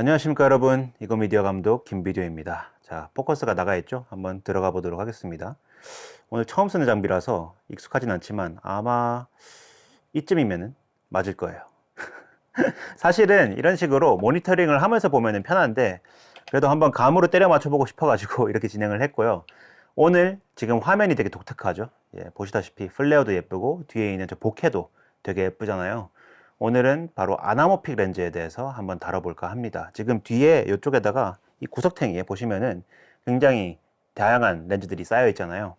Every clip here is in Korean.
안녕하십니까 여러분. 이거 미디어 감독 김비디오입니다. 자 포커스가 나가 있죠? 한번 들어가 보도록 하겠습니다. 오늘 처음 쓰는 장비라서 익숙하진 않지만 아마 이쯤이면은 맞을 거예요. 사실은 이런 식으로 모니터링을 하면서 보면은 편한데 그래도 한번 감으로 때려 맞춰보고 싶어가지고 이렇게 진행을 했고요. 오늘 지금 화면이 되게 독특하죠? 예, 보시다시피 플레어도 예쁘고 뒤에 있는 저 보케도 되게 예쁘잖아요 오늘은 바로 아나모픽 렌즈에 대해서 한번 다뤄볼까 합니다. 지금 뒤에 이쪽에다가 이 구석탱이에 보시면은 굉장히 다양한 렌즈들이 쌓여 있잖아요.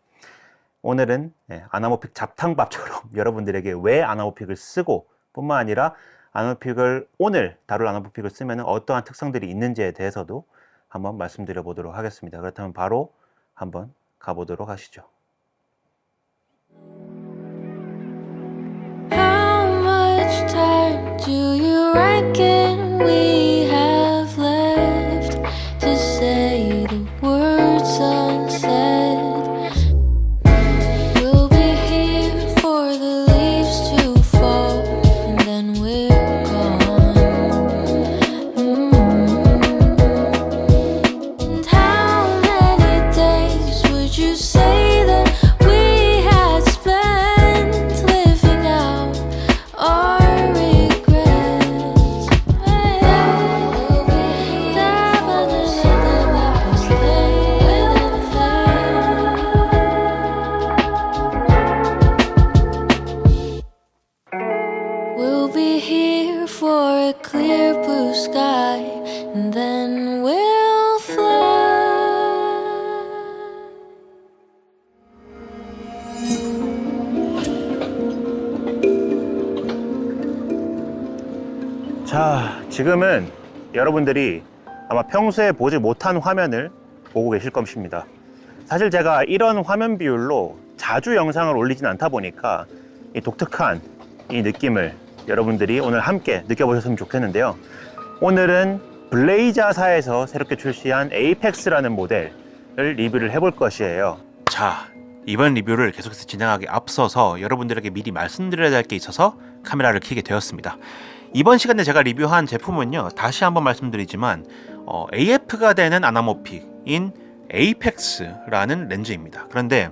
오늘은 예, 아나모픽 잡탕밥처럼 여러분들에게 왜 아나모픽을 쓰고 뿐만 아니라 아나모픽을 오늘 다룰 아나모픽을 쓰면 어떠한 특성들이 있는지에 대해서도 한번 말씀드려 보도록 하겠습니다. 그렇다면 바로 한번 가보도록 하시죠. Do you reckon we 여러분들이 아마 평소에 보지 못한 화면을 보고 계실 것입니다. 사실 제가 이런 화면 비율로 자주 영상을 올리진 않다 보니까 이 독특한 이 느낌을 여러분들이 오늘 함께 느껴보셨으면 좋겠는데요. 오늘은 블레이자사에서 새롭게 출시한 에이펙스라는 모델을 리뷰를 해볼 것이에요. 자, 이번 리뷰를 계속해서 진행하기 앞서서 여러분들에게 미리 말씀드려야 될게 있어서 카메라를 켜게 되었습니다. 이번 시간에 제가 리뷰한 제품은요, 다시 한번 말씀드리지만 어, AF가 되는 아나모픽인 에이펙스라는 렌즈입니다. 그런데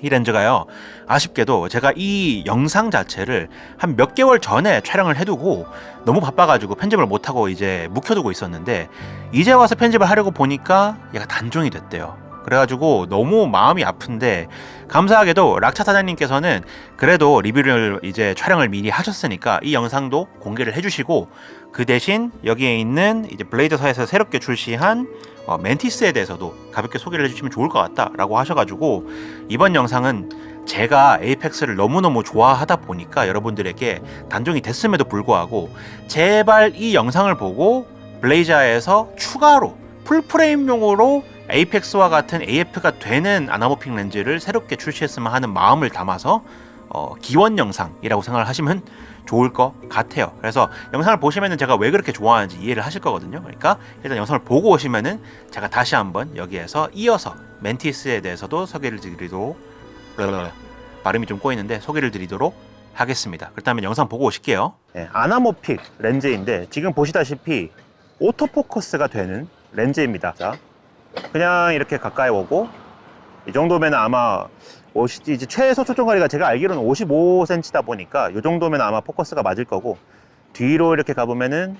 이 렌즈가요, 아쉽게도 제가 이 영상 자체를 한 몇 개월 전에 촬영을 해두고 너무 바빠가지고 편집을 못하고 이제 묵혀두고 있었는데 이제 와서 편집을 하려고 보니까 얘가 단종이 됐대요. 그래가지고 너무 마음이 아픈데 감사하게도 락차 사장님께서는 그래도 리뷰를 이제 촬영을 미리 하셨으니까 이 영상도 공개를 해주시고 그 대신 여기에 있는 이제 블레이더사에서 새롭게 출시한 어, 멘티스에 대해서도 가볍게 소개를 해주시면 좋을 것 같다라고 하셔가지고 이번 영상은 제가 에이펙스를 너무너무 좋아하다 보니까 여러분들에게 단종이 됐음에도 불구하고 제발 이 영상을 보고 블레이자에서 추가로 풀프레임용으로 에이펙스와 같은 AF가 되는 아나모픽 렌즈를 새롭게 출시했으면 하는 마음을 담아서 어, 기원 영상이라고 생각을 하시면 좋을 것 같아요. 그래서 영상을 보시면은 제가 왜 그렇게 좋아하는지 이해를 하실 거거든요. 그러니까 일단 영상을 보고 오시면은 제가 다시 한번 여기에서 이어서 멘티스에 대해서도 소개를 드리도록 발음이 좀 꼬이는데 소개를 드리도록 하겠습니다. 그렇다면 영상 보고 오실게요. 네, 아나모픽 렌즈인데 지금 보시다시피 오토포커스가 되는 렌즈입니다. 자, 그냥 이렇게 가까이 오고 이 정도면 아마 50, 이제 최소 초점거리가 제가 알기로는 55cm다 보니까 이 정도면 아마 포커스가 맞을 거고 뒤로 이렇게 가보면은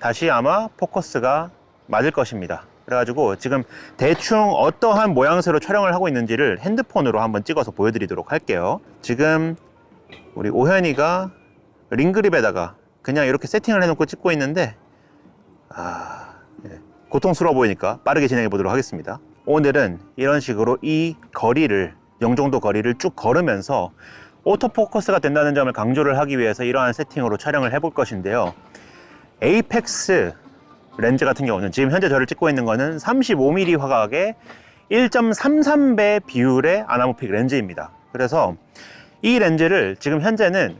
다시 아마 포커스가 맞을 것입니다. 그래가지고 지금 대충 어떠한 모양새로 촬영을 하고 있는지를 핸드폰으로 한번 찍어서 보여드리도록 할게요. 지금 우리 오현이가 링그립에다가 그냥 이렇게 세팅을 해놓고 찍고 있는데 아, 예. 고통스러워 보이니까 빠르게 진행해 보도록 하겠습니다. 오늘은 이런 식으로 이 거리를, 영종도 거리를 쭉 걸으면서 오토포커스가 된다는 점을 강조를 하기 위해서 이러한 세팅으로 촬영을 해볼 것인데요. 에이펙스 렌즈 같은 경우는 지금 현재 저를 찍고 있는 거는 35mm 화각의 1.33배 비율의 아나모픽 렌즈입니다. 그래서 이 렌즈를 지금 현재는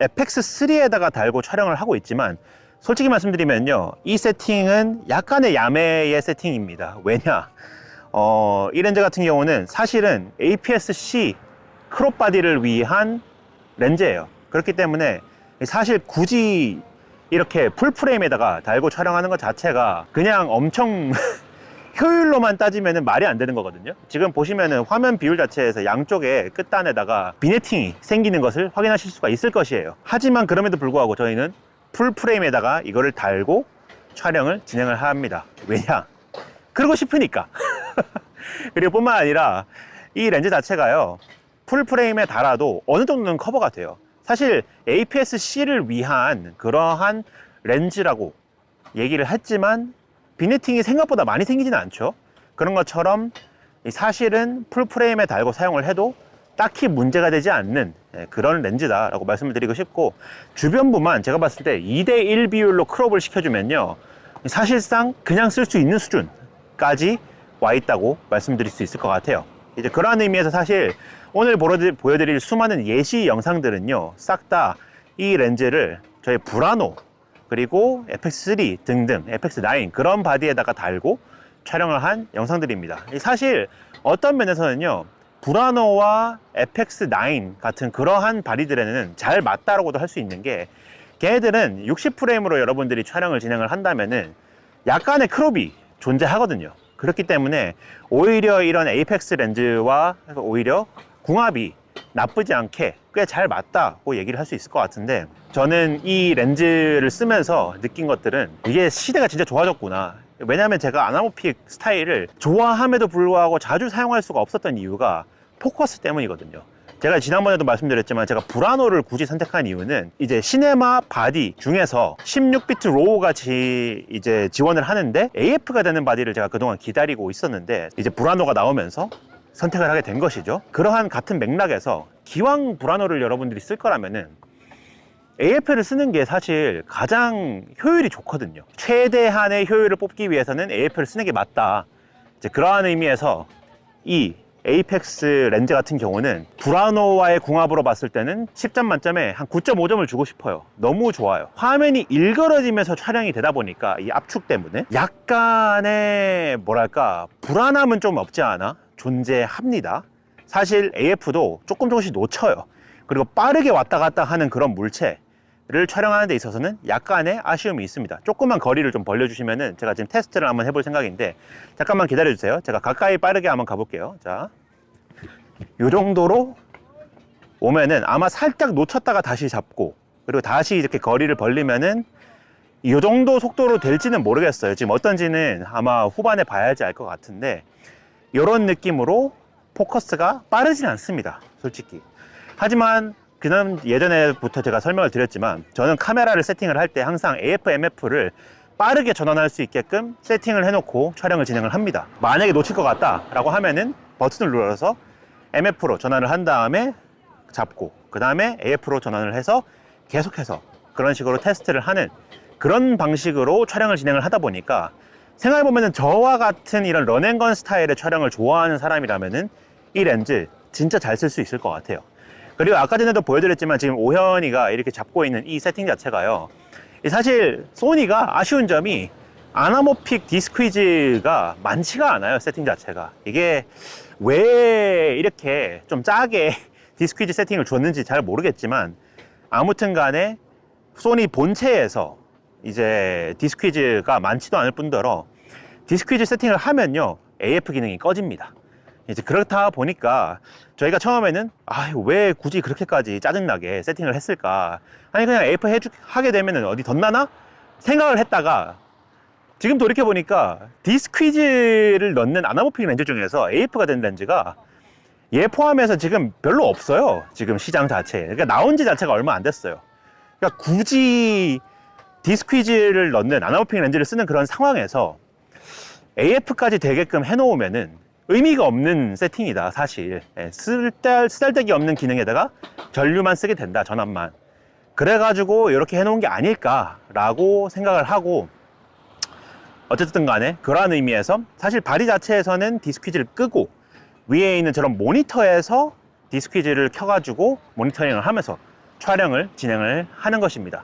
에펙스 3에다가 달고 촬영을 하고 있지만 솔직히 말씀드리면요. 이 세팅은 약간의 야매의 세팅입니다. 왜냐? 어, 이 렌즈 같은 경우는 사실은 APS-C 크롭 바디를 위한 렌즈예요. 그렇기 때문에 사실 굳이 이렇게 풀프레임에다가 달고 촬영하는 것 자체가 그냥 엄청 효율로만 따지면 말이 안 되는 거거든요. 지금 보시면은 화면 비율 자체에서 양쪽에 끝단에다가 비네팅이 생기는 것을 확인하실 수가 있을 것이에요. 하지만 그럼에도 불구하고 저희는 풀프레임에다가 이거를 달고 촬영을 진행을 합니다. 왜냐? 그러고 싶으니까. 그리고 뿐만 아니라 이 렌즈 자체가요. 풀프레임에 달아도 어느 정도는 커버가 돼요. 사실 APS-C를 위한 그러한 렌즈라고 얘기를 했지만 비네팅이 생각보다 많이 생기지는 않죠. 그런 것처럼 이 사실은 풀프레임에 달고 사용을 해도 딱히 문제가 되지 않는 예, 그런 렌즈다라고 말씀을 드리고 싶고 주변부만 제가 봤을 때 2대1 비율로 크롭을 시켜주면요 사실상 그냥 쓸 수 있는 수준까지 와 있다고 말씀드릴 수 있을 것 같아요 이제 그러한 의미에서 사실 오늘 보여드릴- 수많은 예시 영상들은요 싹 다 이 렌즈를 저희 브라노 그리고 FX3 등등 FX9 그런 바디에다가 달고 촬영을 한 영상들입니다. 이 사실 어떤 면에서는요 브라노와 FX9 같은 그러한 바디들에는 잘 맞다라고도 할 수 있는 게 걔네들은 60프레임으로 여러분들이 촬영을 진행을 한다면은 약간의 크롭이 존재하거든요. 그렇기 때문에 오히려 이런 에이펙스 렌즈와 오히려 궁합이 나쁘지 않게 꽤 잘 맞다고 얘기를 할 수 있을 것 같은데 저는 이 렌즈를 쓰면서 느낀 것들은 이게 시대가 진짜 좋아졌구나. 왜냐하면 제가 아나모픽 스타일을 좋아함에도 불구하고 자주 사용할 수가 없었던 이유가 포커스 때문이거든요. 제가 지난번에도 말씀드렸지만 제가 브라노를 굳이 선택한 이유는 이제 시네마 바디 중에서 16비트 로우 같이 이제 지원을 하는데 AF가 되는 바디를 제가 그동안 기다리고 있었는데 이제 브라노가 나오면서 선택을 하게 된 것이죠. 그러한 같은 맥락에서 기왕 브라노를 여러분들이 쓸 거라면은 AF를 쓰는 게 사실 가장 효율이 좋거든요. 최대한의 효율을 뽑기 위해서는 AF를 쓰는 게 맞다. 이제 그러한 의미에서 이 에이펙스 렌즈 같은 경우는 브라노와의 궁합으로 봤을 때는 10점 만점에 한 9.5점을 주고 싶어요. 너무 좋아요. 화면이 일그러지면서 촬영이 되다 보니까 이 압축 때문에 약간의 뭐랄까 불안함은 좀 없지 않아 존재합니다. 사실 AF도 조금 조금씩 놓쳐요. 그리고 빠르게 왔다 갔다 하는 그런 물체 를 촬영하는 데 있어서는 약간의 아쉬움이 있습니다. 조금만 거리를 좀 벌려주시면은 제가 지금 테스트를 한번 해볼 생각인데 잠깐만 기다려 주세요. 제가 가까이 빠르게 한번 가볼게요. 자, 요 정도로 오면은 아마 살짝 놓쳤다가 다시 잡고 그리고 다시 이렇게 거리를 벌리면은 이 정도 속도로 될지는 모르겠어요. 지금 어떤지는 아마 후반에 봐야지 알 것 같은데 이런 느낌으로 포커스가 빠르진 않습니다. 솔직히. 하지만 그는 예전에부터 제가 설명을 드렸지만 저는 카메라를 세팅을 할 때 항상 AF, MF를 빠르게 전환할 수 있게끔 세팅을 해놓고 촬영을 진행을 합니다. 만약에 놓칠 것 같다라고 하면은 버튼을 눌러서 MF로 전환을 한 다음에 잡고 그 다음에 AF로 전환을 해서 계속해서 그런 식으로 테스트를 하는 그런 방식으로 촬영을 진행을 하다 보니까 생각해보면 저와 같은 이런 런앤건 스타일의 촬영을 좋아하는 사람이라면은 이 렌즈 진짜 잘 쓸 수 있을 것 같아요. 그리고 아까 전에도 보여드렸지만 지금 오현이가 이렇게 잡고 있는 이 세팅 자체가요. 이 사실 소니가 아쉬운 점이 아나모픽 디스퀴즈가 많지가 않아요. 세팅 자체가. 이게 왜 이렇게 좀 짜게 디스퀴즈 세팅을 줬는지 잘 모르겠지만 아무튼 간에 소니 본체에서 이제 디스퀴즈가 많지도 않을 뿐더러 디스퀴즈 세팅을 하면요 AF 기능이 꺼집니다. 이제 그렇다 보니까 저희가 처음에는 아 왜 굳이 그렇게까지 짜증나게 세팅을 했을까? 아니 그냥 AF 해주, 하게 되면 어디 덧나나? 생각을 했다가 지금 돌이켜 보니까 디스퀴즈를 넣는 아나모픽 렌즈 중에서 AF가 된 렌즈가 얘 포함해서 지금 별로 없어요. 지금 시장 자체에. 그러니까 나온 지 자체가 얼마 안 됐어요. 그러니까 굳이 디스퀴즈를 넣는 아나모픽 렌즈를 쓰는 그런 상황에서 AF까지 되게끔 해놓으면은 의미가 없는 세팅이다 사실 예, 쓸데 쓰잘데기 없는 기능에다가 전류만 쓰게 된다 전압만 그래가지고 이렇게 해놓은 게 아닐까라고 생각을 하고 어쨌든 간에 그러한 의미에서 사실 바디 자체에서는 디스퀴즈를 끄고 위에 있는 저런 모니터에서 디스퀴즈를 켜가지고 모니터링을 하면서 촬영을 진행을 하는 것입니다.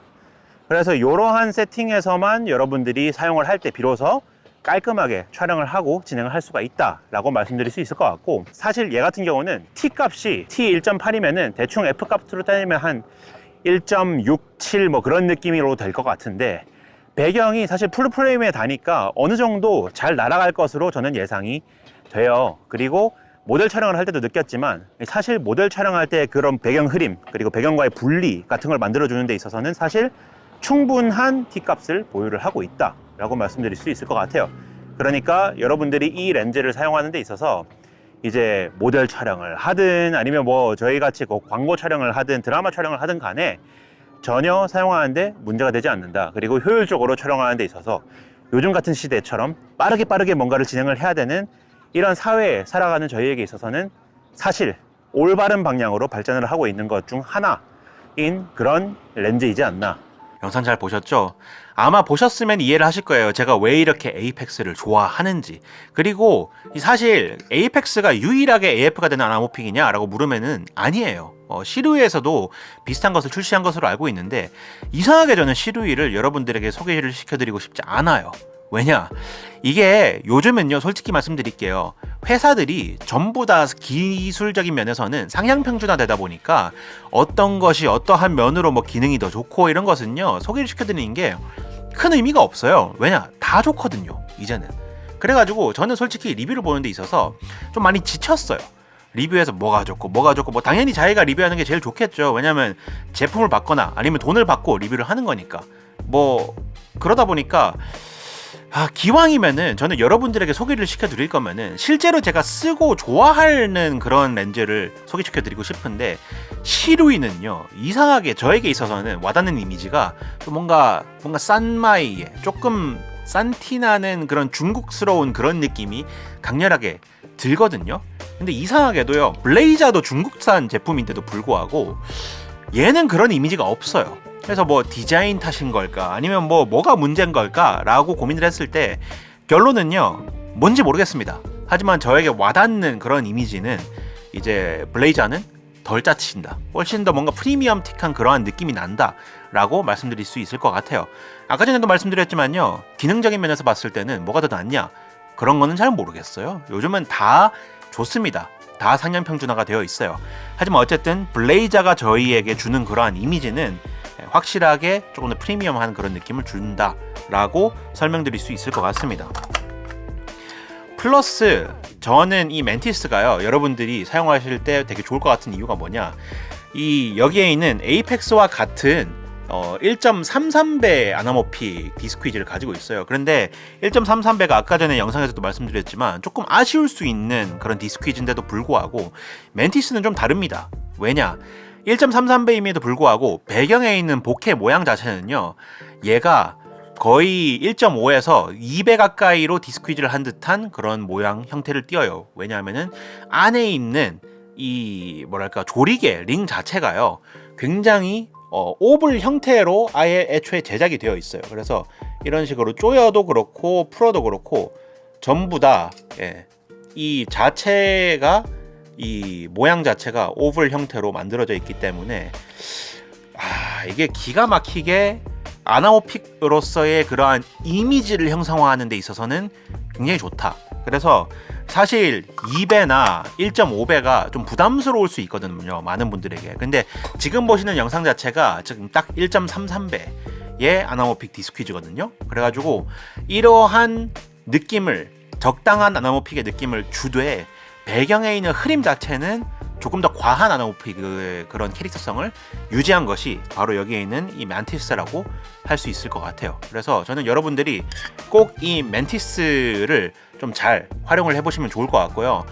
그래서 이러한 세팅에서만 여러분들이 사용을 할 때 비로소 깔끔하게 촬영을 하고 진행을 할 수가 있다라고 말씀드릴 수 있을 것 같고 사실 얘 같은 경우는 T 값이 T 1.8이면은 대충 F 값으로 따지면 한 1.67 뭐 그런 느낌으로 될 것 같은데 배경이 사실 풀프레임에 다니까 어느 정도 잘 날아갈 것으로 저는 예상이 돼요. 그리고 모델 촬영을 할 때도 느꼈지만 사실 모델 촬영할 때 그런 배경 흐림 그리고 배경과의 분리 같은 걸 만들어 주는 데 있어서는 사실 충분한 T값을 보유를 하고 있다 라고 말씀드릴 수 있을 것 같아요 그러니까 여러분들이 이 렌즈를 사용하는 데 있어서 이제 모델 촬영을 하든 아니면 뭐 저희 같이 그 광고 촬영을 하든 드라마 촬영을 하든 간에 전혀 사용하는데 문제가 되지 않는다 그리고 효율적으로 촬영하는 데 있어서 요즘 같은 시대처럼 빠르게 빠르게 뭔가를 진행을 해야 되는 이런 사회에 살아가는 저희에게 있어서는 사실 올바른 방향으로 발전을 하고 있는 것 중 하나인 그런 렌즈이지 않나. 영상 잘 보셨죠? 아마 보셨으면 이해를 하실 거예요. 제가 왜 이렇게 에이펙스를 좋아하는지. 그리고 이 사실 에이펙스가 유일하게 AF가 되는 아나모픽이냐라고 물으면은 아니에요. 어, 시루이에서도 비슷한 것을 출시한 것으로 알고 있는데 이상하게 저는 시루이를 여러분들에게 소개를 시켜드리고 싶지 않아요. 왜냐? 이게 요즘은요, 솔직히 말씀드릴게요. 회사들이 전부 다 기술적인 면에서는 상향 평준화되다 보니까 어떤 것이 어떠한 면으로 뭐 기능이 더 좋고 이런 것은요, 소개를 시켜드리는 게 큰 의미가 없어요. 왜냐? 다 좋거든요, 이제는. 그래가지고 저는 솔직히 리뷰를 보는 데 있어서 좀 많이 지쳤어요. 리뷰에서 뭐가 좋고 뭐가 좋고 뭐 당연히 자기가 리뷰하는 게 제일 좋겠죠. 왜냐면 제품을 받거나 아니면 돈을 받고 리뷰를 하는 거니까. 뭐 그러다 보니까 아, 기왕이면은 저는 여러분들에게 소개를 시켜드릴 거면은 실제로 제가 쓰고 좋아하는 그런 렌즈를 소개시켜드리고 싶은데 시루이는요 이상하게 저에게 있어서는 와닿는 이미지가 좀 뭔가 뭔가 싼마이에 조금 싼티나는 그런 중국스러운 그런 느낌이 강렬하게 들거든요. 근데 이상하게도요 블레이자도 중국산 제품인데도 불구하고 얘는 그런 이미지가 없어요. 그래서 뭐 디자인 탓인 걸까 아니면 뭐 뭐가 문제인 걸까라고 고민을 했을 때 결론은요 뭔지 모르겠습니다. 하지만 저에게 와닿는 그런 이미지는 이제 블레이자는 덜 짜친다. 훨씬 더 뭔가 프리미엄틱한 그러한 느낌이 난다 라고 말씀드릴 수 있을 것 같아요. 아까 전에도 말씀드렸지만요 기능적인 면에서 봤을 때는 뭐가 더 낫냐 그런 거는 잘 모르겠어요. 요즘은 다 좋습니다. 다 상향 평준화가 되어 있어요. 하지만 어쨌든 블레이자가 저희에게 주는 그러한 이미지는 확실하게 조금 더 프리미엄한 그런 느낌을 준다라고 설명드릴 수 있을 것 같습니다. 플러스 저는 이 멘티스가요 여러분들이 사용하실 때 되게 좋을 것 같은 이유가 뭐냐 이 여기에 있는 에이펙스와 같은 어, 1.33배 아나모픽 디스퀴즈를 가지고 있어요. 그런데 1.33배가 아까 전에 영상에서도 말씀드렸지만 조금 아쉬울 수 있는 그런 디스퀴즈인데도 불구하고 멘티스는 좀 다릅니다. 왜냐? 1.33배임에도 불구하고 배경에 있는 보케 모양 자체는요. 얘가 거의 1.5에서 2배 가까이로 디스퀴즈를 한 듯한 그런 모양 형태를 띄어요. 왜냐하면은 안에 있는 이 뭐랄까 조리개 링 자체가요. 굉장히 어, 오블 형태로 아예 애초에 제작이 되어 있어요. 그래서 이런 식으로 쪼여도 그렇고 풀어도 그렇고 전부 다 예, 이 자체가 이 모양 자체가 오블 형태로 만들어져 있기 때문에 아 이게 기가 막히게 아나오픽으로서의 그러한 이미지를 형성화하는 데 있어서는 굉장히 좋다. 그래서 사실 2배나 1.5배가 좀 부담스러울 수 있거든요. 많은 분들에게. 근데 지금 보시는 영상 자체가 지금 딱 1.33배의 아나모픽 디스퀴즈거든요. 그래가지고 이러한 느낌을 적당한 아나모픽의 느낌을 주되 배경에 있는 흐림 자체는 조금 더 과한 아나모픽의 그런 캐릭터성을 유지한 것이 바로 여기에 있는 이 멘티스라고 할 수 있을 것 같아요. 그래서 저는 여러분들이 꼭 이 멘티스를 좀 잘 활용을 해보시면 좋을 것 같고요.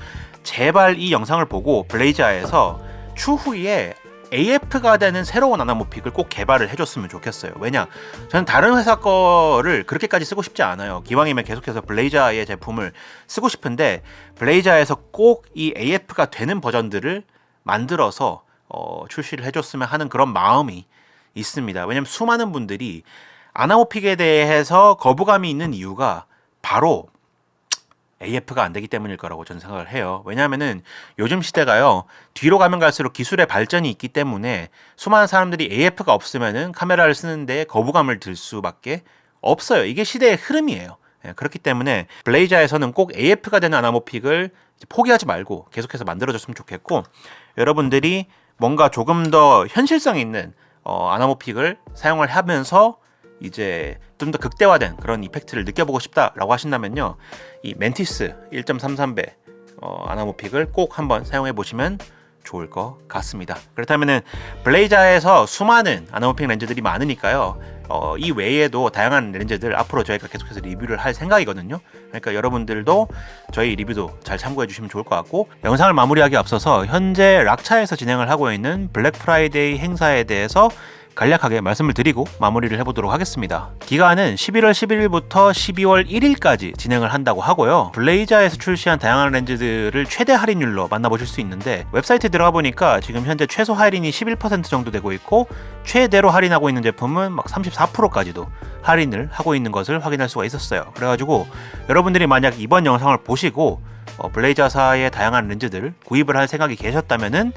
제발 이 영상을 보고 블레이자에서 추후에 AF가 되는 새로운 아나모픽을 꼭 개발을 해줬으면 좋겠어요. 왜냐? 저는 다른 회사 거를 그렇게까지 쓰고 싶지 않아요. 기왕이면 계속해서 블레이자의 제품을 쓰고 싶은데 블레이자에서 꼭 이 AF가 되는 버전들을 만들어서 어, 출시를 해줬으면 하는 그런 마음이 있습니다. 왜냐면 수많은 분들이 아나모픽에 대해서 거부감이 있는 이유가 바로 AF가 안 되기 때문일 거라고 저는 생각을 해요. 왜냐하면은 요즘 시대가요 뒤로 가면 갈수록 기술의 발전이 있기 때문에 수많은 사람들이 AF가 없으면은 카메라를 쓰는데 거부감을 들 수밖에 없어요. 이게 시대의 흐름이에요. 예, 그렇기 때문에 블레이자에서는 꼭 AF가 되는 아나모픽을 포기하지 말고 계속해서 만들어줬으면 좋겠고 여러분들이 뭔가 조금 더 현실성 있는 어, 아나모픽을 사용을 하면서 이제 좀 더 극대화된 그런 이펙트를 느껴보고 싶다라고 하신다면요. 이 멘티스 1.33배 어, 아나모픽을 꼭 한번 사용해 보시면 좋을 것 같습니다. 그렇다면은 블레이자에서 수많은 아나모픽 렌즈들이 많으니까요. 어, 이 외에도 다양한 렌즈들 앞으로 저희가 계속해서 리뷰를 할 생각이거든요. 그러니까 여러분들도 저희 리뷰도 잘 참고해 주시면 좋을 것 같고 영상을 마무리하기 앞서서 현재 락차에서 진행을 하고 있는 블랙 프라이데이 행사에 대해서 간략하게 말씀을 드리고 마무리를 해보도록 하겠습니다. 기간은 11월 11일부터 12월 1일까지 진행을 한다고 하고요. 블레이자에서 출시한 다양한 렌즈들을 최대 할인율로 만나보실 수 있는데 웹사이트에 들어가 보니까 지금 현재 최소 할인이 11% 정도 되고 있고 최대로 할인하고 있는 제품은 막 34%까지도 할인을 하고 있는 것을 확인할 수가 있었어요. 그래가지고 여러분들이 만약 이번 영상을 보시고 어, 블레이자사의 다양한 렌즈들 구입을 할 생각이 계셨다면은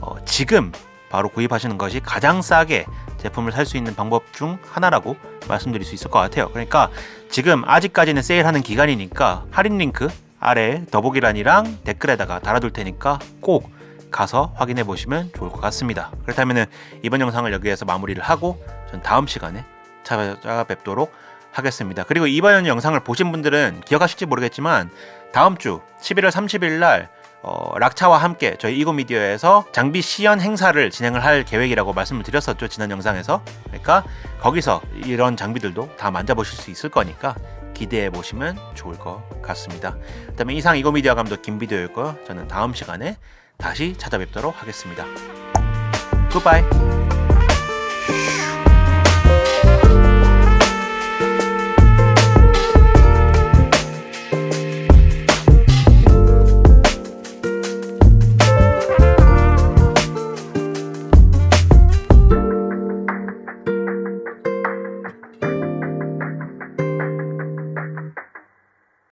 어, 지금 바로 구입하시는 것이 가장 싸게 제품을 살 수 있는 방법 중 하나라고 말씀드릴 수 있을 것 같아요. 그러니까 지금 아직까지는 세일하는 기간이니까 할인 링크 아래 더보기란이랑 댓글에다가 달아둘 테니까 꼭 가서 확인해 보시면 좋을 것 같습니다. 그렇다면 이번 영상을 여기에서 마무리를 하고 전 다음 시간에 찾아뵙도록 하겠습니다. 그리고 이번 영상을 보신 분들은 기억하실지 모르겠지만 다음 주 11월 30일 날 어, 락차와 함께 저희 이고미디어에서 장비 시연 행사를 진행을 할 계획이라고 말씀을 드렸었죠 지난 영상에서 그러니까 거기서 이런 장비들도 다 만져보실 수 있을 거니까 기대해 보시면 좋을 것 같습니다. 그다음에 이상 이고미디어 감독 김비디오였고요. 저는 다음 시간에 다시 찾아뵙도록 하겠습니다. 굿바이.